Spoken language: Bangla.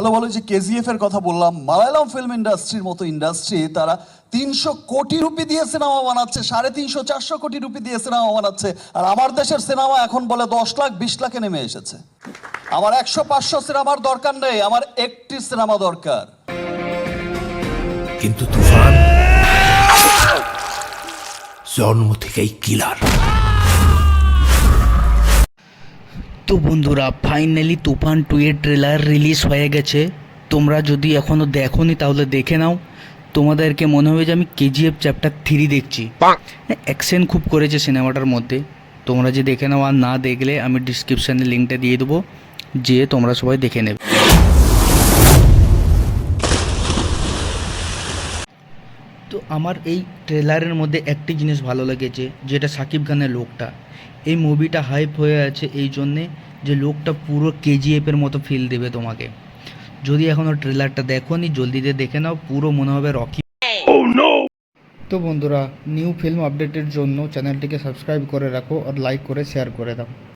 ভালো ভালো যে কেজিএফ এর কথা বললাম, মালায়ালাম ফিল্ম ইন্ডাস্ট্রির মতো ইন্ডাস্ট্রি তারা তিনশো কোটি রুপি দিয়ে সিনেমা বানাচ্ছে, সাড়ে তিনশো, চারশো কোটি রুপি দিয়ে সিনেমা বানাচ্ছে। আর আমার দেশের সিনেমা এখন বলে দশ লাখ, বিশ লাখে নেমে এসেছে। আমার একশো, পাঁচশো সিনেমার দরকার নেই, আমার একটি সিনেমা দরকার। কিন্তু তুফান জন্ম থেকেই কিলার তো বন্ধুরা ফাইনালি তুফান টু এর ট্রেলার রিলিজ হয়ে গেছে। তোমরা যদি এখনও দেখোনি তাহলে দেখে নাও। তোমাদেরকে মনে হবে যে আমি কেজিএফ চ্যাপ্টার থ্রি দেখছি। অ্যাকশন খুব করেছে সিনেমাটার মধ্যে। তোমরা যে দেখে নাও আর না দেখলে আমি ডিসক্রিপশানে লিঙ্কটা দিয়ে দেবো। যে তোমরা সবাই দেখে নেবে। তো আমার এই ট্রেলারের মধ্যে একটি জিনিস ভালো লেগেছে যেটা সাকিব খানের লোকটা। এই মুভিটা হাইপ হয়ে আছে এই জন্যে যে লোকটা পুরো কেজিএফের মতো ফিল দেবে তোমাকে। যদি এখনও ট্রেলারটা দেখো নি জলদিতে দেখে নাও পুরো মনে হবে রকি তো বন্ধুরা নিউ ফিল্ম আপডেটের জন্য চ্যানেলটিকে সাবস্ক্রাইব করে রাখো আর লাইক করে শেয়ার করে দাও।